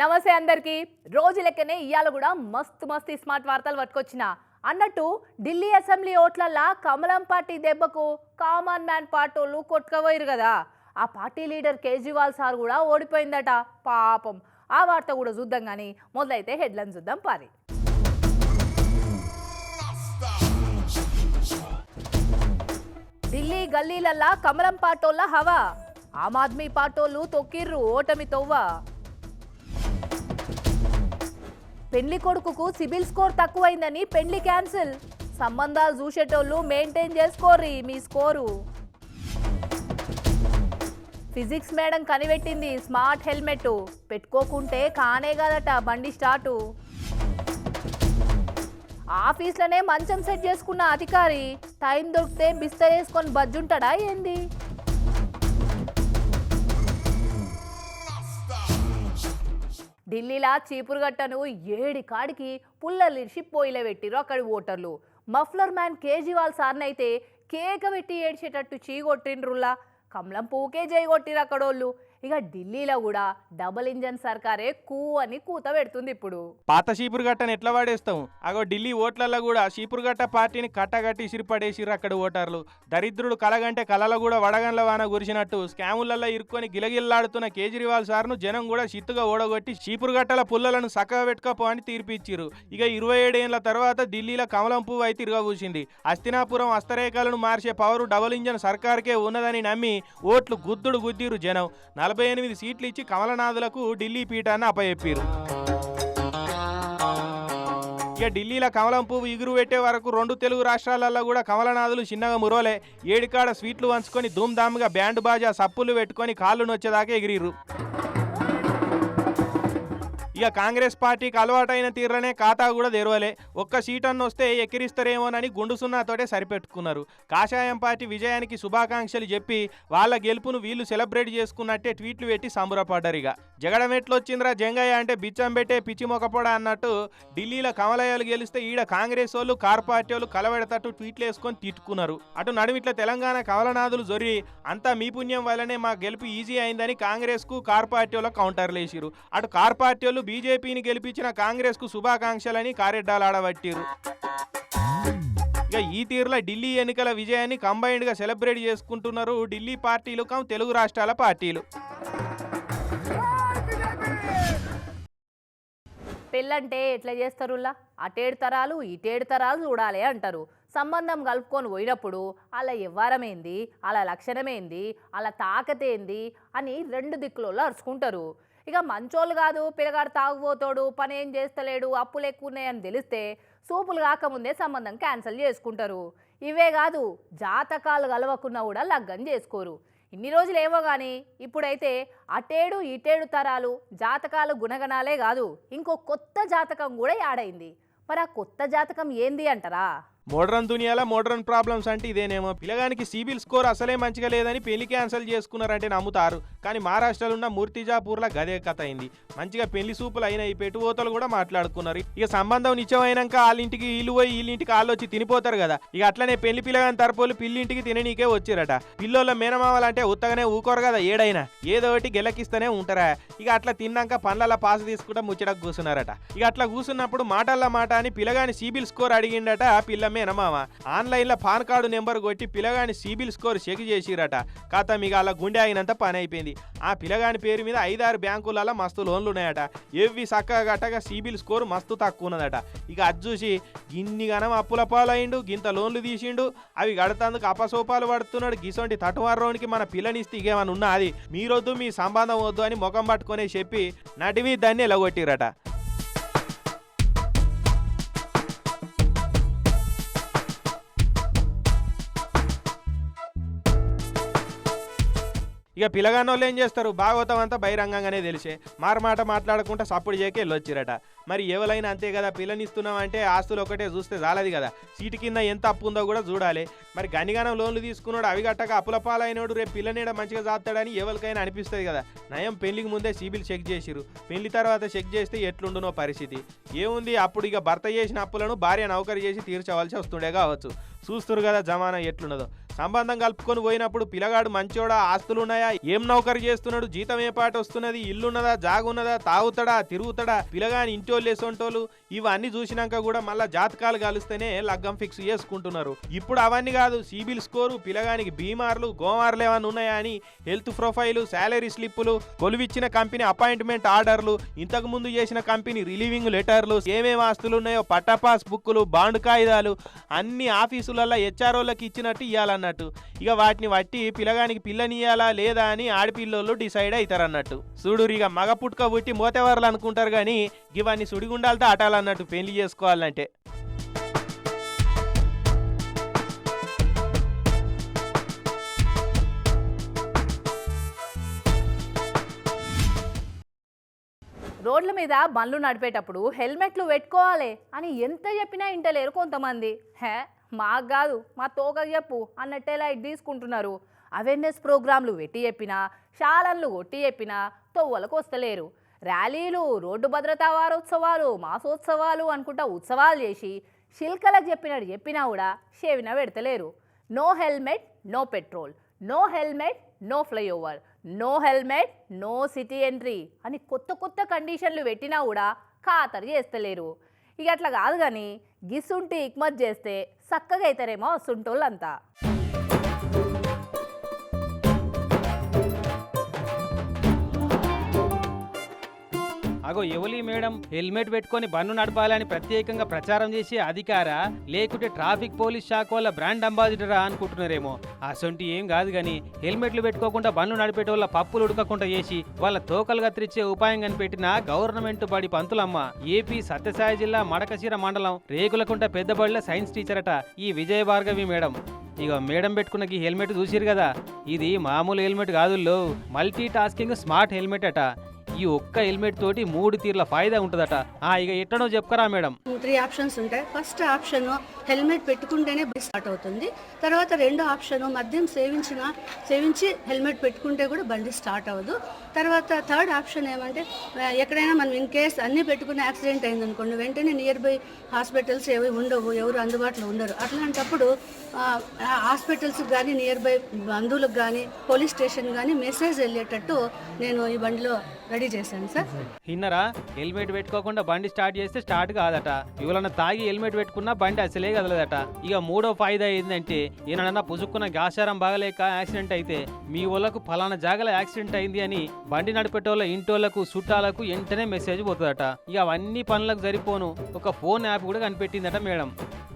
నమస్తే అందరికి. రోజు లెక్కనే ఇవాళ కూడా మస్తు మస్తు స్మార్ట్ వార్తలు పట్టుకొచ్చిన. అన్నట్టు ఢిల్లీ అసెంబ్లీ ఓట్లల్లా కమలం పార్టీ దెబ్బకు కామన్ మ్యాన్ పార్టోళ్ళు కొట్టుకపోయారు కదా. ఆ పార్టీ లీడర్ కేజ్రీవాల్ సార్ కూడా ఓడిపోయిందట. పాపం. ఆ వార్త కూడా చూద్దాం కానీ మొదలైతే హెడ్లైన్ చూద్దాం పారి. ఢిల్లీ గల్లీలల్లా కమలం పాటోళ్ళ హవా. ఆమ్ ఆద్మీ పాటోళ్ళు తొక్కిర్రు ఓటమి తొవ్వ. పెళ్ళి కొడుకుకు సిబిల్ స్కోర్ తక్కువైందని పెళ్ళి క్యాన్సిల్. సంబంధాలు చూసేటోళ్ళు మెయింటైన్ చేసుకోర్రి మీ స్కోరు. ఫిజిక్స్ మేడం కనిపెట్టింది స్మార్ట్ హెల్మెట్. పెట్టుకోకుంటే కానే కదట బండి స్టార్టు. ఆఫీస్లోనే మంచం సెట్ చేసుకున్న అధికారి టైం దొరికితే బిస్తరేసుకొని బజ్జుంటాడా ఏంది? ఢిల్లీలా చీపురుగట్టను ఏడి కాడికి పుల్లలిడిచి పోయిల పెట్టిరు అక్కడి ఓటర్లు. మఫ్లర్ మ్యాన్ కేజ్రీవాల్ సార్నైతే కేక పెట్టి ఏడ్చేటట్టు చీగొట్టిండ్రుల్లా. కమలం పూకే జైగొట్టిరు అక్కడోళ్ళు. ఇక ఢిల్లీలో కూడా డబుల్ ఇంజన్ సర్కారే కూ అని కూత పెడుతుంది ఇప్పుడు. పాత చీపురుగట్టను ఎట్లా వాడేస్తాం? అగో ఢిల్లీ ఓట్లలో కూడా చీపురుగట్ట పార్టీని కట్టగట్టి సిరిపడేసిర్రు అక్కడ ఓటర్లు. దరిద్రుడు కలగంటే కలలో కూడా వడగండ్ల వాన గురిసినట్టు స్కాములలో ఇరుక్కొని గిలగిల్లాడుతున్న కేజ్రీవాల్ సార్ను జనం కూడా చిత్తుగా ఓడగొట్టి చీపురుగట్టల పుల్లలను చక్కగా పెట్టుకోపో అని తీర్పిచ్చిరు ఇక ఇరవై ఏడేళ్ళ తర్వాత ఢిల్లీలో కమలం పువ్వు అయితే తిరగబూసింది. అస్తినాపురం హస్తరేఖలను మార్చే పవరు డబుల్ ఇంజన్ సర్కార్కే ఉన్నదని నమ్మి ఓట్లు గుద్దుడు గుద్దిరు జనం. నలభై ఎనిమిది సీట్లు ఇచ్చి కమలనాథులకు ఢిల్లీ పీఠాన్ని అప్పయెప్పారు ఇక ఢిల్లీలో కమలం పువ్వు ఇగురు పెట్టే వరకు రెండు తెలుగు రాష్ట్రాలలో కూడా కమలనాథులు చిన్నగా మురోలే ఏడికాడ స్వీట్లు వంచుకొని ధూమ్ధామ్గా బ్యాండ్ బాజా సప్పులు పెట్టుకొని కాళ్ళు నొచ్చేదాకా ఎగిరిర్రు. ఇక కాంగ్రెస్ పార్టీకి అలవాటైన తీర్లనే ఖాతా కూడా తెరవలే. ఒక్క సీట్ అన్న వస్తే ఎక్కిరిస్తారేమోనని గుండుసున్నాతోటే సరిపెట్టుకున్నారు. కాషాయం పార్టీ విజయానికి శుభాకాంక్షలు చెప్పి వాళ్ళ గెలుపును వీళ్ళు సెలబ్రేట్ చేసుకున్నట్టే ట్వీట్లు పెట్టి సంబరపడ్డారు ఇక. జగడం ఎట్లొచ్చిందిరా జంగయ్య అంటే బిచ్చం పెట్టే పిచ్చి మొకపోడా అన్నట్టు ఢిల్లీలో కమలయ్యలు గెలిస్తే ఈడ కాంగ్రెస్ వాళ్ళు కార్ పార్టీ వాళ్ళు కలవెడతట్టు ట్వీట్లు వేసుకొని తిట్టుకున్నారు. అటు నడుమిట్ల తెలంగాణ కమలనాథులు జొరి అంతా మీ పుణ్యం వల్లనే మా గెలుపు ఈజీ అయిందని కాంగ్రెస్కు కార్ పార్టీ వాళ్ళు కౌంటర్లు వేసిరు అటు కార్ పార్టీ వాళ్ళు బీజేపీని గెలిపించిన కాంగ్రెస్కు శుభాకాంక్షలని కారెడ్డాలాడబట్టిరు ఇక ఈ తీరులో ఢిల్లీ ఎన్నికల విజయాన్ని కంబైన్డ్గా సెలబ్రేట్ చేసుకుంటున్నారు ఢిల్లీ పార్టీలు కం తెలుగు రాష్ట్రాల పార్టీలు. పెళ్ళంటే ఎట్లా చేస్తారులా అటేడు తరాలు ఇటేడు తరాలు చూడాలి అంటారు. సంబంధం కలుపుకొని పోయినప్పుడు అలా వ్యవహారమేంది అలా లక్షణమేంది? అలా తాకతేంది? అని రెండు దిక్కులలో అరుచుకుంటారు. ఇక మంచోళ్ళు కాదు పిల్లగాడు తాగుపోతాడు పని ఏం చేస్తలేడు అప్పులు ఎక్కువ ఉన్నాయని తెలిస్తే సూపులు కాకముందే సంబంధం క్యాన్సిల్ చేసుకుంటారు. ఇవే కాదు జాతకాలు కలవకున్నా కూడా లగ్గం చేసుకోరు. ఇన్ని రోజులు ఏమో కానీ ఇప్పుడైతే అటేడు ఇటేడు తరాలు జాతకాలు గుణగణాలే కాదు ఇంకో కొత్త జాతకం కూడా యాడైంది. మరి ఆ కొత్త జాతకం ఏంది అంటారా? మోడ్రన్ దునియాలో మోడ్రన్ ప్రాబ్లమ్స్ అంటే ఇదేనేమో. పిల్లగానికి సిబిల్ స్కోర్ అసలే మంచిగా లేదని పెళ్ళి క్యాన్సిల్ చేసుకున్నారంటే నమ్ముతారు. కానీ మహారాష్ట్రలో ఉన్న మూర్తిజాపూర్లో గదే కథ అయింది. మంచిగా పెళ్ళి సూపులు అయినాయి పెట్టుబోతలు కూడా మాట్లాడుకున్నారు. ఇక సంబంధం నిత్యమైనాక వాళ్ళ ఇంటికి వీళ్ళు పోయి వీళ్ళింటికి వాళ్ళు వచ్చి తినిపోతారు కదా. ఇక అట్లనే పెళ్ళి పిల్లగాని తరపులు పిల్లింటికి తిననీకే వచ్చారట. పిల్లోళ్ళ మేనమామలు అంటే ఉత్తగానే ఊకోరు కదా ఏడైనా. ఏదో ఒకటి గెలకిస్తూనే ఉంటారా? ఇక అట్లా తిన్నాక పండ్ల పాస్ తీసుకుంటా ముచ్చటకు కూర్చున్నారట ఇక అట్లా కూర్చున్నప్పుడు మాటల్లో మాట అని పిల్లగాని సిబిల్ స్కోర్ అడిగిండట పిల్ల మేనమామ ఆన్లైన్లో పాన్ కార్డు నెంబర్ కొట్టి పిల్లగాని సిబిల్ స్కోర్ చెక్ చేసిరట కాత మీకు అలా గుండె అయినంత పని అయిపోయింది ఆ పిల్లగాని పేరు మీద ఐదారు బ్యాంకులలో మస్తు లోన్లు ఉన్నాయట ఎవ్వి చక్కగా గట్టగా సిబిల్ స్కోర్ మస్తు తక్కువ ఉన్నదట ఇక అది చూసి గిన్ని గనం అప్పుల పాలయిండు గింత లోన్లు తీసిండు. అవి గడతందుకు అపసోపాలు పడుతున్నాడు గిసొంటి తటువారోనికి మన పిల్లనిస్తే ఇకేమన్నా ఉన్నా అది మీరొద్దు మీ సంబంధం వద్దు అని ముఖం పట్టుకొని చెప్పి నటివి దాన్ని ఎలగొట్టిరట ఇక పిలగానోళ్ళు ఏం చేస్తారు? భాగవతం అంతా బహిరంగంగానే తెలిసే. మారమాట మాట్లాడకుండా సప్పుడు చేయకే వెళ్ళొచ్చిరట మరి ఎవరైనా అంతే కదా పిల్లనిస్తున్నాం అంటే ఆస్తులు ఒకటే చూస్తే చాలది కదా. సీటు కింద ఎంత అప్పు ఉందో కూడా చూడాలి. మరి గనిగానం లోన్లు తీసుకున్నాడు అవి గట్టక అప్పుల పాలైనడు రేపు పిల్లనీడ మంచిగా చాతాడని ఎవరికైనా అనిపిస్తుంది కదా. నయం పెళ్ళికి ముందే సిబిల్ చెక్ చేసిరు పెళ్ళి తర్వాత చెక్ చేస్తే ఎట్లుండునో పరిస్థితి. ఏముంది? అప్పుడు ఇక భర్త చేసిన అప్పులను భార్య నౌకరి చేసి తీర్చవలసి వస్తుండే కావచ్చు. చూస్తురు కదా జమానా ఎట్లున్నదో. సంబంధం కలుపుకొని పోయినప్పుడు పిల్లగాడు మంచోడా ఆస్తులు ఉన్నాయా ఏం నౌకరు చేస్తున్నాడు జీతం ఏ పాట వస్తున్నది ఇల్లున్నదా జాగున్నదా తాగుతాడా తిరుగుతాడా పిల్లగాని ఇంటోళ్ళు వేసొంటోళ్ళు ఇవన్నీ చూసినాక కూడా మళ్ళా జాతకాలు కలిస్తేనే లగ్గం ఫిక్స్ చేసుకుంటున్నారు. ఇప్పుడు అవన్నీ కాదు సిబిల్ స్కోరు పిల్లగానికి బీమార్లు గోమార్లు ఏమైనా ఉన్నాయా అని హెల్త్ ప్రొఫైలు శాలరీ స్లిప్పులు కొలువిచ్చిన కంపెనీ అపాయింట్మెంట్ ఆర్డర్లు ఇంతకు ముందు చేసిన కంపెనీ రిలీవింగ్ లెటర్లు ఏమేమి ఆస్తులు ఉన్నాయో పట్టాపాస్ బుక్కులు బాండ్ కాగితాలు అన్ని ఆఫీసులలో హెచ్ఆర్ఓలకు ఇచ్చినట్టు ఇవ్వాలన్నట్టు ఇక వాటిని బట్టి పిల్లగానికి పిల్లనియాలా లేదా అని ఆడపిల్లోళ్ళు డిసైడ్ అవుతారు అన్నట్టు ఇక మగ పుట్టుక పుట్టి మోతేవర్లు అనుకుంటారు కానీ ఇవన్నీ సుడిగుండాలతో ఆటాలన్నట్టు పెళ్ళి చేసుకోవాలంటే. రోడ్ల మీద బండ్లు నడిపేటప్పుడు హెల్మెట్లు పెట్టుకోవాలి అని ఎంత చెప్పినా ఇంటలేరు కొంతమంది. హే? మాకు కాదు మా తోకకు చెప్పు అన్నట్టే లైట్ తీసుకుంటున్నారు. అవేర్నెస్ ప్రోగ్రాంలు పెట్టి చెప్పినా శాలన్లు కొట్టి చెప్పినా తొవ్వలకు వస్తలేరు. ర్యాలీలు రోడ్డు భద్రతా వారోత్సవాలు మాసోత్సవాలు అనుకుంటా ఉత్సవాలు చేసి శిల్కలకు చెప్పినట్టు చెప్పినా కూడా షేవిన పెడతలేరు. No helmet no petrol. No helmet no flyover. No helmet no city entry అని కొత్త కొత్త కండిషన్లు పెట్టినా కూడా ఖాతరు చేస్తలేరు. ఇక అట్లా కాదు కానీ గిసుంటి ఇక్మత్ చేస్తే చక్కగా అవుతారేమో సుంటోళ్ళంతా అగో ఎవలి మేడం? హెల్మెట్ పెట్టుకొని బన్ను నడపాలని ప్రత్యేకంగా ప్రచారం చేసే అధికార? లేకుంటే ట్రాఫిక్ పోలీస్ శాఖ వాళ్ళ బ్రాండ్ అంబాసిడరా అనుకుంటున్నారేమో. అసొంటి ఏం కాదు కానీ హెల్మెట్లు పెట్టుకోకుండా బండ్లు నడిపేట వాళ్ళ పప్పులు ఉడకకుండా చేసి వాళ్ళ తోకలు కత్తిరించే ఉపాయం కనిపెట్టిన గవర్నమెంట్ బడి పంతులమ్మ. ఏపీ సత్యసాయి జిల్లా మడకశీర మండలం రేకులకుంట పెద్దబడిల సైన్స్ టీచర్ అట ఈ విజయ భార్గవి మేడం. ఇక మేడం పెట్టుకున్న ఈ హెల్మెట్ చూసిరు కదా. ఇది మామూలు హెల్మెట్ కాదు మల్టీ టాస్కింగ్ స్మార్ట్ హెల్మెట్ అట. ఈ ఒక్క హెల్మెట్ తోటి మూడు తీర్ల ఫాయిదా ఉంటుందట. ఆ ఇక ఎట్టనో చెప్పరా మేడం. త్రీ ఆప్షన్స్ ఉంటాయి. ఫస్ట్ ఆప్షన్ హెల్మెట్ పెట్టుకుంటేనే బండి స్టార్ట్ అవుతుంది. తర్వాత రెండో ఆప్షన్ మద్యం సేవించిన సేవించి హెల్మెట్ పెట్టుకుంటే కూడా బండి స్టార్ట్ అవ్వదు. తర్వాత థర్డ్ ఆప్షన్ ఏమంటే ఎక్కడైనా మనం ఇన్ కేస్ అన్నీ పెట్టుకుని యాక్సిడెంట్ అయిందనుకోండి వెంటనే నియర్ బై హాస్పిటల్స్ ఏవి ఉండవు ఎవరు అందుబాటులో ఉండరు. అట్లాంటప్పుడు హాస్పిటల్స్ కానీ నియర్ బై బంధువులకు కానీ పోలీస్ స్టేషన్ కానీ మెసేజ్ వెళ్ళేటట్టు నేను ఈ బండిలో రెడీ చేశాను సార్. విన్నరా? హెల్మెట్ పెట్టుకోకుండా బండి స్టార్ట్ చేస్తే స్టార్ట్ కాదట. ఎవరన్నా తాగి హెల్మెట్ పెట్టుకున్నా బండి అసలే కదలదట. ఇక మూడో ఫాయిదా ఏంటంటే ఈయనన్నా పుసుక్కున్న గాసారం బాగలేక యాక్సిడెంట్ అయితే మీ వాళ్ళకు ఫలానా జాగల యాక్సిడెంట్ అయింది అని బండి నడిపేటోళ్ళ ఇంటోళ్ళకు చుట్టాలకు వెంటనే మెసేజ్ పోతుందట. ఇక అవన్నీ పనులకు సరిపోను. ఒక ఫోన్ యాప్ కూడా కనిపెట్టిందట మేడం.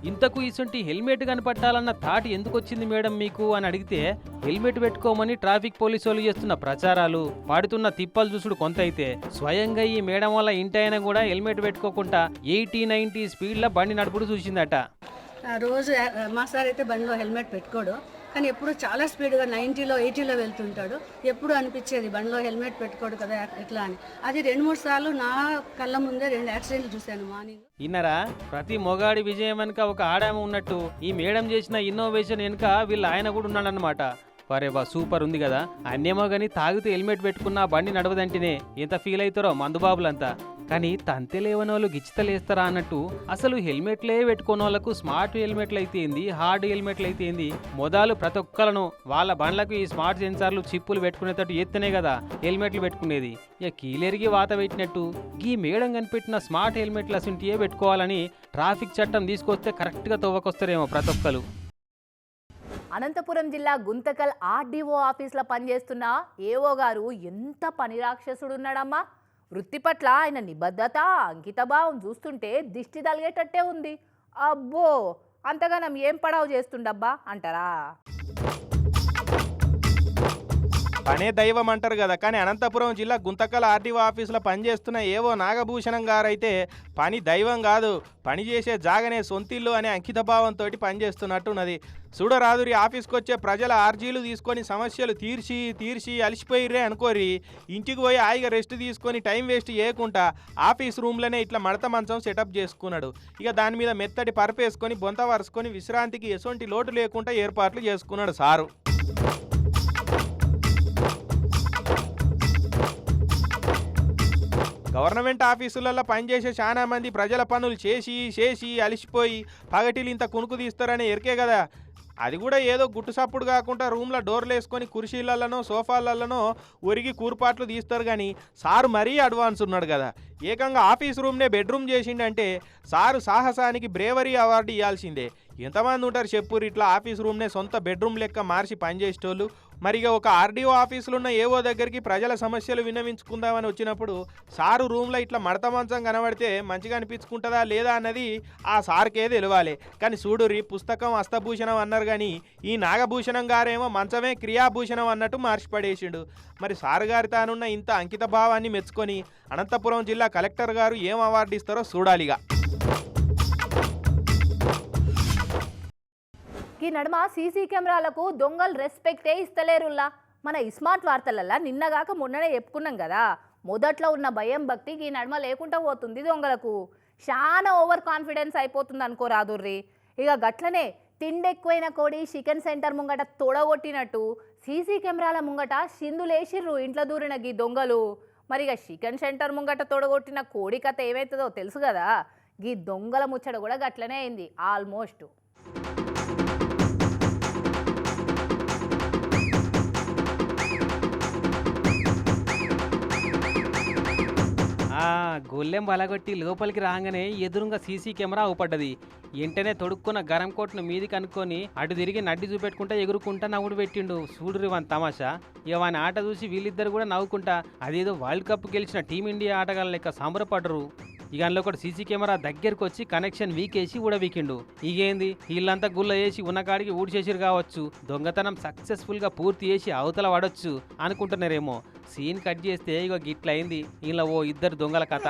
ఇంతకు ఇసుంటి హెల్మెట్ కనపట్టాలన్న థాట్ ఎందుకు వచ్చింది మేడం మీకు అని అడిగితే హెల్మెట్ పెట్టుకోమని ట్రాఫిక్ పోలీసు వాళ్ళు చేస్తున్న ప్రచారాలు పడుతున్న తిప్పలు చూసుడు కొంత అయితే స్వయంగా ఈ మేడం వల్ల ఇంటైనా కూడా హెల్మెట్ పెట్టుకోకుండా ఎయిటీ నైన్టీ స్పీడ్లో బండి నడుపుడు చూసిందట. రోజు మా సార్ అయితే బండిలో హెల్మెట్ పెట్టుకోడు. కానీ ఎప్పుడు చాలా స్పీడ్గా నైంటీలో ఎయిటీలో వెళ్తుంటాడు. ఎప్పుడు అనిపించేది బండిలో హెల్మెట్ పెట్టుకోడు కదా ఎట్లా అని. అది రెండు మూడు సార్లు నా కళ్ళ ముందే రెండు యాక్సిడెంట్లు చూశాను మార్నింగ్. ఇన్నరా ప్రతి మొగాడి విజయం వెనుక ఒక ఆడామె ఉన్నట్టు ఈ మేడం చేసిన ఇన్నోవేషన్ వెనుక వీళ్ళ ఆయన కూడా ఉన్నాడనమాట వరే బా సూపర్ ఉంది కదా. అన్నేమో కానీ తాగితే హెల్మెట్ పెట్టుకున్న బండి నడవదంటేనే ఎంత ఫీల్ అవుతారో మందుబాబులంతా కానీ తంతె లేవని వాళ్ళు గిచ్చితలేస్తారా అన్నట్టు అసలు హెల్మెట్లే పెట్టుకున్న వాళ్ళకు స్మార్ట్ హెల్మెట్లు అయితే ఏంది హార్డ్ హెల్మెట్లు అయితే ఏంది మొదలు ప్రతి ఒక్కలను వాళ్ళ బండ్లకు ఈ స్మార్ట్ సెన్సార్లు చిప్పులు పెట్టుకునేటట్టు ఎత్తనే కదా హెల్మెట్లు పెట్టుకునేది. ఇక కీలెరిగి వాత పెట్టినట్టు ఈ మేడం కనిపెట్టిన స్మార్ట్ హెల్మెట్లు అసంటియే పెట్టుకోవాలని ట్రాఫిక్ చట్టం తీసుకొస్తే కరెక్ట్గా తవ్వకొస్తారేమో ప్రతి ఒక్కరు అనంతపురం జిల్లా గుంతకల్ ఆర్డీఓ ఆఫీస్లో పనిచేస్తున్న ఏఓ గారు ఎంత పని రాక్షసుడు ఉన్నాడమ్మా వృత్తి పట్ల ఆయన నిబద్ధత అంకితభావం చూస్తుంటే దిష్టి తలిగేటట్టే ఉంది. అబ్బో! అంతగానం ఏం పడావు చేస్తుండబ్బా? అంటారా? పనే దైవం అంటారు కదా కానీ అనంతపురం జిల్లా గుంతకల్ ఆర్డీఓ ఆఫీసులో పనిచేస్తున్న ఏవో నాగభూషణం గారైతే పని దైవం కాదు పని చేసే జాగనే సొంతిల్లు అనే అంకితభావంతో పనిచేస్తున్నట్టున్నది చూడరాదురి ఆఫీస్కి వచ్చే ప్రజల ఆర్జీలు తీసుకొని సమస్యలు తీర్చి తీర్చి అలసిపోయిర్రే అనుకోరి ఇంటికి పోయి హాయిగా రెస్ట్ తీసుకొని టైం వేస్ట్ చేయకుండా ఆఫీస్ రూమ్లోనే ఇట్లా మడత మంచం సెటప్ చేసుకున్నాడు. ఇక దాని మీద మెత్తటి పరపేసుకొని బొంత వరుసుకొని విశ్రాంతికి ఎటువంటి లోటు లేకుండా ఏర్పాట్లు చేసుకున్నాడు సారు. గవర్నమెంట్ ఆఫీసులలో పనిచేసే చాలా మంది ప్రజల పనులు చేసి చేసి అలిసిపోయి పగటిలు ఇంత కునుకు తీస్తారని ఎరికే కదా. అది కూడా ఏదో గుట్టు సప్పుడు కాకుండా రూమ్లో డోర్లు వేసుకొని కుర్చీలలోనో సోఫాలలోనో ఒరిగి కూర్పాట్లు తీస్తారు కానీ సారు మరీ అడ్వాన్స్ ఉన్నాడు కదా. ఏకంగా ఆఫీస్ రూమ్నే బెడ్రూమ్ చేసిండంటే సారు సాహసానికి బ్రేవరీ అవార్డు ఇవ్వాల్సిందే ఎంతమంది ఉంటారు చెప్పురు? ఇట్లా ఆఫీస్ రూమ్నే సొంత బెడ్రూమ్ లెక్క మార్చి పనిచేసేటోళ్ళు మరి ఇక ఒక ఆర్డీఓ ఆఫీసులు ఉన్న ఏవో దగ్గరికి ప్రజల సమస్యలు విన్నవించుకుందామని వచ్చినప్పుడు సారు రూమ్లో ఇట్లా మడత మంచం కనబడితే మంచిగా అనిపించుకుంటుందా లేదా అన్నది ఆ సార్కే తెలియాలి కానీ చూడురి పుస్తకం హస్తభూషణం అన్నారు కానీ ఈ నాగభూషణం గారేమో మంచమే క్రియాభూషణం అన్నట్టు మార్చిపడేసిండు మరి సారు గారి తానున్న ఇంత అంకిత భావాన్ని మెచ్చుకొని అనంతపురం జిల్లా కలెక్టర్ గారు ఏం అవార్డు ఇస్తారో చూడాలిగా. ఈ నడుమ సీసీ కెమెరాలకు దొంగలు రెస్పెక్టే ఇస్తలేరుల్లా. మన ఇస్మార్ట్ వార్తలల్లా నిన్నగాక మొన్ననే చెప్పుకున్నాం కదా. మొదట్లో ఉన్న భయం భక్తి ఈ నడుమ లేకుండా పోతుంది దొంగలకు. చాలా ఓవర్ కాన్ఫిడెన్స్ అయిపోతుంది అనుకో రాదుర్రి. ఇక గట్లనే తిండి ఎక్కువైన కోడి చికెన్ సెంటర్ ముంగట తొడగొట్టినట్టు సీసీ కెమెరాల ముంగట సిందులేసిర్రు ఇంట్లో దూరిన గీ దొంగలు. మరి ఇక చికెన్ సెంటర్ ముంగట తొడగొట్టిన కోడి కథ ఏమవుతుందో తెలుసు కదా. గీ దొంగల ముచ్చట కూడా గట్లనే అయింది ఆల్మోస్ట్. ఆ గొల్లెం బలగొట్టి లోపలికి రాగానే ఎదురుగా సీసీ కెమెరా అవుపడ్డది. వెంటనే తొడుక్కున్న గరం కోట్ను మీది కనుక్కొని అటు తిరిగి నడ్డి చూపెట్టుకుంటా ఎగురుకుంటా నవ్వుడు పెట్టిండు. చూడురు వన్ తమాషా. ఇక వాని ఆట చూసి వీళ్ళిద్దరు కూడా నవ్వుకుంటా అదేదో వరల్డ్ కప్ గెలిచిన టీమిండియా ఆటగాళ్ళ లెక్క సంబరపడరు ఇక అందులో ఒకటి సీసీ కెమెరా దగ్గరికి వచ్చి కనెక్షన్ వీకేసి ఊడవీకిండు. ఇగేంది? వీళ్ళంతా గుల్ల వేసి ఉన్న కాడికి ఊడిచేసిరు కావచ్చు. దొంగతనం సక్సెస్ఫుల్గా పూర్తి చేసి అవతల పడొచ్చు అనుకుంటున్నారేమో. సీన్ కట్ చేస్తే ఇక గిట్లయింది. ఇలా ఓ ఇద్దరు దొంగల కథ.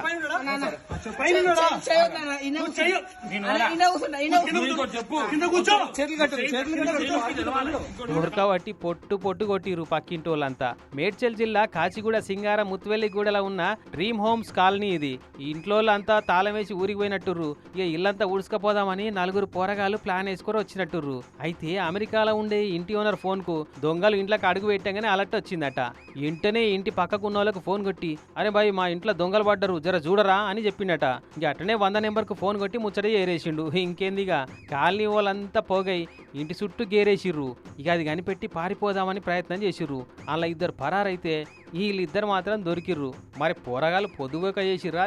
ఉడకబట్టి పొట్టు పొట్టు కొట్టిరు పక్కింటి వాళ్ళంతా మేడ్చల్ జిల్లా కాచిగూడ సింగార ముత్వెల్లిగూడలో ఉన్న డ్రీమ్ హోమ్స్ కాలనీ ఇది. ఈ ఇంట్లో అంతా తాళం వేసి ఊరికి పోయినట్టుర్రు. ఇక ఇల్లంతా ఉడుసుకపోదామని నలుగురు పోరగాళ్ళు ప్లాన్ వేసుకొని వచ్చినట్టుర్రు. అయితే అమెరికాలో ఉండే ఇంటి ఓనర్ ఫోన్కు దొంగలు ఇంట్లోకి అడుగు పెట్టగానే అలర్ట్ వచ్చిందట. ఇంటనే ఇంటి పక్కకు ఉన్న వాళ్ళకి ఫోన్ కొట్టి అరే బాయ్ మా ఇంట్లో దొంగలు పడ్డరు జర చూడరా అని చెప్పిండట ఇక అట్టనే వంద నెంబర్కు ఫోన్ కొట్టి ముచ్చట ఏరేసిండు. ఇంకేందిగా కాలనీ వాళ్ళంతా పోగై ఇంటి చుట్టూ గేరేసిర్రు. ఇక అది కనిపెట్టి పారిపోదామని ప్రయత్నం చేసిర్రు. అలా ఇద్దరు పరారైతే వీళ్ళిద్దరు మాత్రం దొరికిర్రు. మరి పోరగాళ్ళు పొదుగుక చేసిర్రా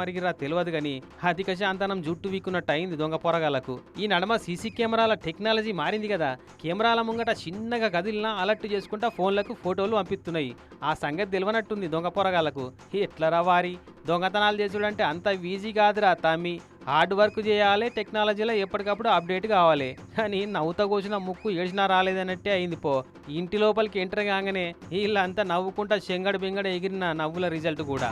మరి మరిగిరా తెలియదు కానీ అధిక శాంతనం జుట్టు వీక్కున్నట్టు అయింది దొంగ పోరగాళ్ళకు. ఈ నడమ సీసీ కెమెరాల టెక్నాలజీ మారింది కదా. కెమెరాల ముంగట చిన్నగా గదిలినా అలర్ట్ చేసుకుంటా ఫోన్లకు ఫోటోలు పంపిస్తున్నాయి ఆ సంగతి తెలియనట్టుంది దొంగ పోరగాళ్ళకు. ఎట్లరా వారి? దొంగతనాలు చేసుడంటే అంత ఈజీ కాదురా తమ్మి. హార్డ్ వర్క్ చేయాలి టెక్నాలజీలో ఎప్పటికప్పుడు అప్డేట్ కావాలి. కానీ నవ్వుతా కోసిన ముక్కు ఏడిచినా రాలేదన్నట్టే అయింది పో. ఇంటి లోపలికి ఎంటర్ కాగానే వీళ్ళంతా నవ్వుకుంటా చెంగడ బింగడ ఎగిరిన నవ్వుల రిజల్ట్ కూడా.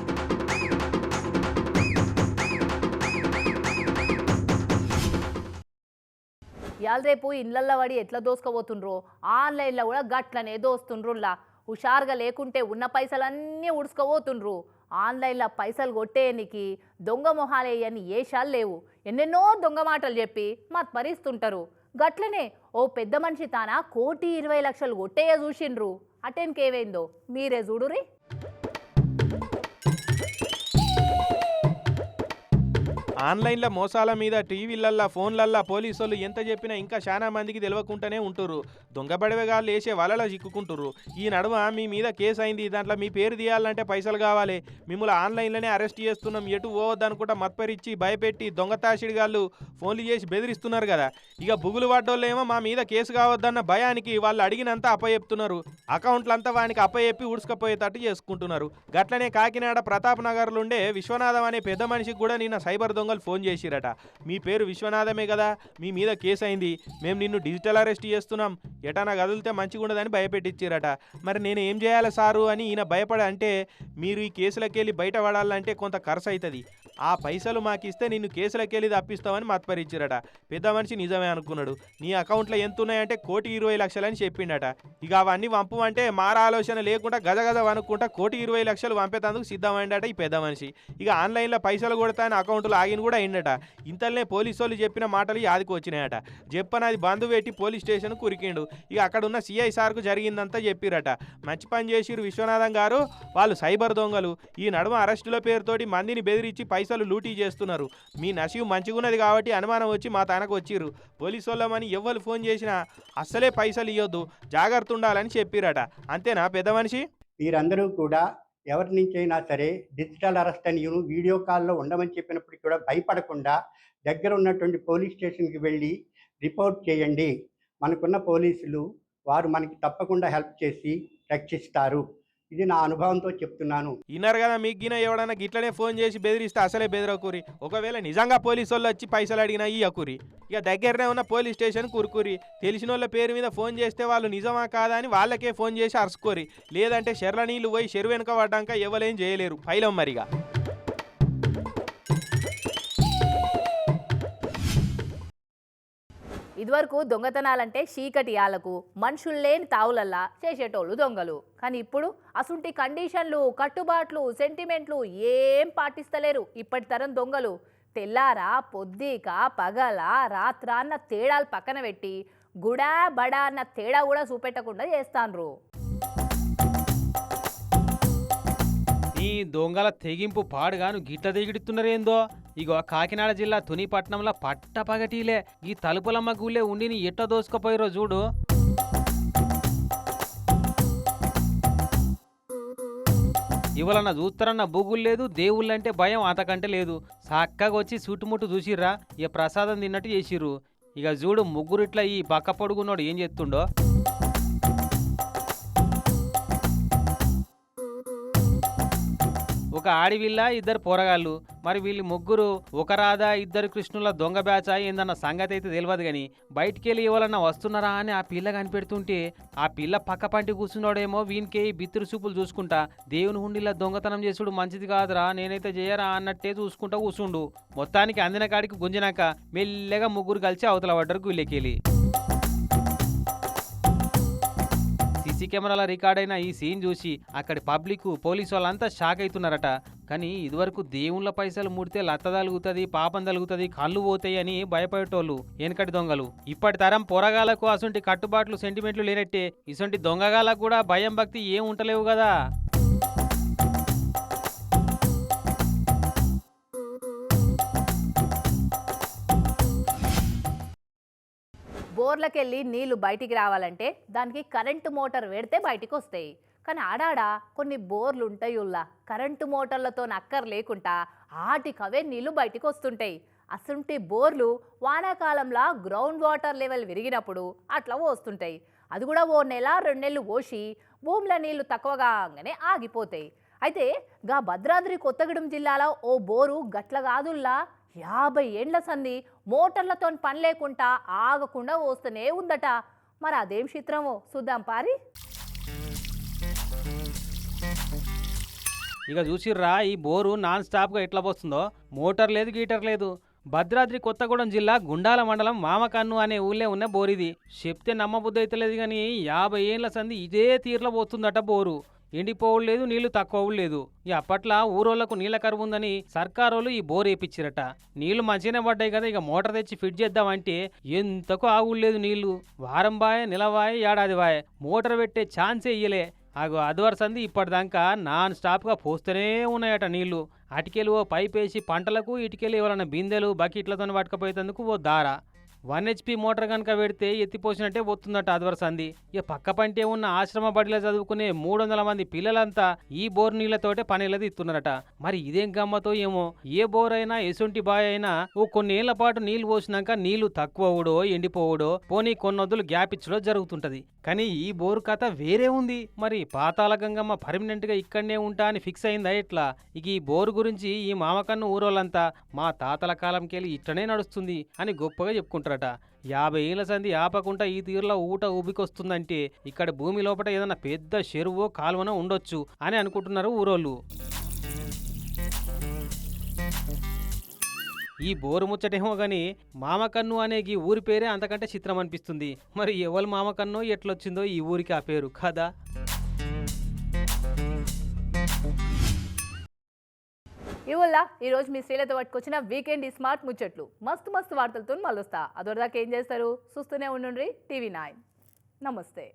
ఇవాళ రేపు ఇళ్ళల్లో పడి ఎట్లా దోసుకోబోతుండ్రు ఆన్లైన్లో కూడా గట్లనే దోస్తుండ్రులా హుషారుగా లేకుంటే ఉన్న పైసలన్నీ ఉడుచుకోబోతుండ్రు ఆన్లైన్లో పైసలు కొట్టేయనికి దొంగ మొహాలేయని ఏషాలు లేవు. ఎన్నెన్నో దొంగ మాటలు చెప్పి మత్పరిస్తుంటారు. గట్లనే ఓ పెద్ద మనిషి తాన కోటి ఇరవై లక్షలు కొట్టేయ చూసిండ్రు. అటెన్కేమైందో మీరే చూడురి ఆన్లైన్లో మోసాల మీద టీవీలల్లా ఫోన్లల్లా పోలీసులు ఎంత చెప్పినా ఇంకా చాలా మందికి తెలియకుండానే ఉంటారు దొంగబడివగాళ్ళు వేసే వలలో చిక్కుకుంటుర్రు. ఈ నడుమ మీ మీద కేసు అయింది దాంట్లో మీ పేరు తీయాలంటే పైసలు కావాలి. మిమ్మల్ని ఆన్లైన్లోనే అరెస్ట్ చేస్తున్నాం ఎటు పోవద్దనుకుంటా మత్పరిచ్చి భయపెట్టి దొంగతాషిడిగాళ్ళు ఫోన్లు చేసి బెదిరిస్తున్నారు కదా. ఇక బుగులు పడ్డోళ్ళేమో మా మీద కేసు కావద్దన్న భయానికి వాళ్ళు అడిగినంత అప్పచెప్తున్నారు అకౌంట్లంతా వానికి అప్పచెప్పి ఉడుచుకపోయేటట్టు చేసుకుంటున్నారు. గట్లనే కాకినాడ ప్రతాప్ నగర్లో ఉండే విశ్వనాథం అనే పెద్ద మనిషికి కూడా నిన్న సైబర్ దొంగలు ఫోన్ చేసిరట. మీ పేరు విశ్వనాథమే కదా? మీ మీద కేసు అయింది మేము నిన్ను డిజిటల్ అరెస్ట్ చేస్తున్నాం. ఎటనా కదిలితే మంచిగా ఉండదని భయపెట్టించారట మరి నేను ఏం చేయాలి సారు అని ఈయన భయపడ అంటే మీరు ఈ కేసులకెళ్ళి బయటపడాలంటే బయట పడాలంటే కొంత ఖర్చు అవుతుంది ఆ పైసలు మాకిస్తే నిన్ను కేసులకెళ్ళి తప్పిస్తామని మత్పరిచ్చారట. పెద్ద మనిషి నిజమే అనుకున్నాడు. నీ అకౌంట్లో ఎంత ఉన్నాయంటే కోటి ఇరవై లక్షలని చెప్పిండట. ఇక అవన్నీ పంపమంటే మార ఆలోచన లేకుండా గజ గజ అనుకుంటా కోటి ఇరవై లక్షలు పంపేందుకు సిద్ధమైందట ఈ పెద్ద మనిషి. ఇక ఆన్లైన్లో పైసలు కొడతా అని అకౌంట్లో ఆగిన కూడా అయిందట ఇంతలోనే పోలీసు వాళ్ళు చెప్పిన మాటలు యాదికి వచ్చినాయట. అది బంధు పెట్టి పోలీస్ స్టేషన్ కురికిండు ఇక అక్కడ ఉన్న సిఐ సార్కు జరిగిందంతా చెప్పిరట. మంచి పని చేసిరు విశ్వనాథం గారు వాళ్ళు సైబర్ దొంగలు. ఈ నడుమ అరెస్టుల పేరుతోటి మందిని బెదిరించి పైసలు లూటీ చేస్తున్నారు. మీ నసీబు మంచిగున్నది కాబట్టి అనుమానం వచ్చి మా తనకు వచ్చిర్రు. పోలీసు వాళ్ళమని ఎవ్వరు ఫోన్ చేసినా అస్సలే పైసలు ఇవ్వద్దు జాగ్రత్త ఉండాలని చెప్పిరట. అంతేనా పెద్ద మనిషి? వీరందరూ కూడా ఎవరి నుంచైనా సరే డిజిటల్ అరెస్ట్ అని వీడియో కాల్లో ఉండమని చెప్పినప్పటికీ కూడా భయపడకుండా దగ్గర ఉన్నటువంటి పోలీస్ స్టేషన్కి వెళ్ళి రిపోర్ట్ చేయండి. మనకున్న పోలీసులు వారు మనకి తప్పకుండా హెల్ప్ చేసి రక్షిస్తారు. ఇది నా అనుభవంతో చెప్తున్నాను. ఇన్నారు కదా మీకు గిన ఎవడన్నా గిట్లనే ఫోన్ చేసి బెదిరిస్తే అసలే బెదిరకూరి ఒకవేళ నిజంగా పోలీసు వాళ్ళు వచ్చి పైసలు అడిగినా ఇయ్యకూరి ఇక దగ్గరనే ఉన్న పోలీస్ స్టేషన్ కురుకురి తెలిసిన వాళ్ళ పేరు మీద ఫోన్ చేస్తే వాళ్ళు నిజమా కాదా అని వాళ్ళకే ఫోన్ చేసి అరుచుకోరి లేదంటే షెర్ల నీళ్ళు పోయి చెరువు వెనుక పడ్డాక ఎవరేం చేయలేరు. ఫైలం మరిగా. ఇదివరకు దొంగతనాలంటే చీకటి ఆలకు మనుషులు లేని తావులల్లా చేసేటోళ్ళు దొంగలు. కానీ ఇప్పుడు అసుంటి కండిషన్లు కట్టుబాట్లు సెంటిమెంట్లు ఏం పాటిస్తలేరు ఇప్పటి తరం దొంగలు. తెల్లారా పొద్దిక పగల రాత్ర అన్న తేడాలు పక్కన పెట్టి గుడా బడా అన్న తేడా కూడా చూపెట్టకుండా చేస్తాన్రు ఈ దొంగల తెగింపు పాడుగాను గిట్ల దిగిడుతున్నారేందో ఇగో కాకినాడ జిల్లా తునిపట్నంలో పట్ట ఈ తలుపులమ్మ గుళ్ళే ఉండిని ఎట్ట దోసుకుపోయిరో చూడు. ఇవలన్న చూస్తారన్న బుగులు లేదు దేవుళ్ళంటే భయం అంతకంటే లేదు. చక్కగా వచ్చి చుట్టుముట్టు చూసిర్రా ఇక ప్రసాదం తిన్నట్టు చేసిర్రు. ఇక చూడు ముగ్గురిట్లా ఈ పక్క పొడుగున్నోడు ఏం చేస్తుండో. ఒక ఆడివిల్ల ఇద్దరు పోరగాళ్ళు మరి వీళ్ళు ముగ్గురు ఒక రాధా ఇద్దరు కృష్ణుల దొంగ బ్యాచ్ ఏందన్న సంగతి అయితే తెలియదు కానీ బయటికెళ్ళి ఇవ్వాలన్నా వస్తున్నారా అని ఆ పిల్ల కనిపెడుతుంటే ఆ పిల్ల పక్క పంటి కూర్చున్నాడేమో వీనికి బిత్తురు చూపులు చూసుకుంటా దేవుని హుండిలా దొంగతనం చేసుడు మంచిది కాదురా నేనైతే చేయరా అన్నట్టే చూసుకుంటా కూర్చుండు. మొత్తానికి అందిన కాడికి గుంజినాక మెల్లగా ముగ్గురు కలిసి అవతల పడ్డరు గుళ్ళెకెళ్ళి. సీసీ కెమెరాల రికార్డ్ అయిన ఈ సీన్ చూసి అక్కడి పబ్లిక్ పోలీసు వాళ్ళంతా షాక్ అవుతున్నారట కానీ ఇదివరకు దేవుళ్ళ పైసలు ముడితే లత్త తలుగుతుంది పాపం తలుగుతుంది కళ్ళు పోతాయి అని భయపడేటోళ్ళు వెనకటి దొంగలు. ఇప్పటి తరం పొరగాలకు అసొంటి కట్టుబాట్లు సెంటిమెంట్లు లేనట్టే. ఇసొంటి దొంగగాలకు కూడా భయం భక్తి ఏం ఉంటలేవు కదా? బోర్లకెళ్ళి నీళ్ళు బయటికి రావాలంటే దానికి కరెంటు మోటార్ పెడితే బయటికి వస్తాయి కానీ ఆడాడ కొన్ని బోర్లు ఉంటాయి ఉల్లా. కరెంటు మోటార్లతో నక్కర్ లేకుండా ఆటికవే నీళ్ళు బయటికి వస్తుంటాయి అసంటి బోర్లు వానాకాలంలో గ్రౌండ్ వాటర్ లెవెల్ విరిగినప్పుడు అట్లా వస్తుంటాయి. అది కూడా ఓ నెల రెండు నెలలు పోసి భూమిలో నీళ్ళు తక్కువగానే ఆగిపోతాయి. అయితే గా భద్రాద్రి కొత్తగూడెం జిల్లాలో ఓ బోరు గట్ల కాదుల్లా. యాభై ఏండ్ల సంధి మోటార్లతో పని లేకుండా ఆగకుండా వస్తూనే ఉందట. మరి అదేం చిత్రమో చూద్దాం పారి. ఇక చూసిర్రా ఈ బోరు నాన్ స్టాప్గా ఎట్లా పోస్తుందో? మోటార్ లేదు గీటర్ లేదు. భద్రాద్రి కొత్తగూడెం జిల్లా గుండాల మండలం మామకన్ను అనే ఊళ్ళే ఉన్న బోరిది. చెప్తే నమ్మబుద్ధి అయితే లేదు కానీ యాభై ఏళ్ళ సంది ఇదే తీరులో పోతుందట బోరు. ఎండిపోవులేదు నీళ్ళు తక్కువ లేదు ఇక అప్పట్లో ఊరోళ్ళకు నీళ్ళ కరువు ఉందని సర్కారోళ్ళు ఈ బోర్ వేపించిరట నీళ్ళు మంచిగానే పడ్డాయి కదా ఇక మోటార్ తెచ్చి ఫిట్ చేద్దామంటే ఎంతకు ఆగుడు నీళ్ళు? వారం బాయ్ నెలవాయ్ ఏడాది బాయ్. మోటార్ పెట్టే ఛాన్సే ఇయ్యలే. ఆగో అదివరసంది ఇప్పటిదాకా నాన్ స్టాప్గా పోస్తూనే ఉన్నాయట నీళ్ళు. అటికెలు ఓ పైపేసి పంటలకు ఇటుకెళ్ళి ఎవరైనా బిందెలు బకెట్లతో పట్టుకపోయేందుకు ఓ దార. వన్ హెచ్పి మోటార్ కనుక పెడితే ఎత్తిపోసినట్టే పోతుందట అదివరసంది ఇక పక్క పంటే ఉన్న ఆశ్రమ బడిలో చదువుకునే మూడు వందల మంది పిల్లలంతా ఈ బోర్ నీళ్ళతోటే పనిలది ఇస్తున్నారట మరి ఇదేం గమ్మతో ఏమో? ఏ బోర్ అయినా ఎసుంటి బాయ్ అయినా ఓ కొన్నేళ్ళ పాటు నీళ్ళు పోసినాక నీళ్ళు తక్కువ ఎండిపోవుడో ఎండిపోవడో పోనీ కొన్నొద్దులు గ్యాప్ ఇచ్చడో జరుగుతుంటది. కానీ ఈ బోరు కథ వేరే ఉంది. మరి పాతాల గంగమ్మ పర్మనెంట్గా ఇక్కడనే ఉంటా అని ఫిక్స్ అయిందా ఎట్లా? ఇక ఈ బోరు గురించి ఈ మామకన్ను ఊరోళ్ళంతా మా తాతల కాలంకెళ్ళి ఇట్టనే నడుస్తుంది అని గొప్పగా చెప్పుకుంటారట యాభై ఏళ్ళ సంధి ఆపకుండా ఈ తీరులో ఊట ఊబికొస్తుందంటే ఇక్కడ భూమి లోపల ఏదైనా పెద్ద చెరువో కాలువనో ఉండొచ్చు అని అనుకుంటున్నారు ఊరోళ్ళు. ఈ బోరు ముచ్చటేమో గాని మామకన్ను అనే ఈ ఊరి పేరే అంతకంటే చిత్రం అనిపిస్తుంది. మరి ఎవరు మామకన్నో ఎట్లొచ్చిందో ఈ ఊరికి ఆ పేరు కదా? ఇవల్ల ఈరోజు మీ స్త్రీలతో పట్టుకొచ్చిన వీకెండ్ ఈ స్మార్ట్ ముచ్చట్లు. మస్తు మస్తు వార్తలతో మళ్ళొస్తా. అదొరదాకా ఏం చేస్తారు? చూస్తూనే ఉండండి టీవీ నైన్. నమస్తే.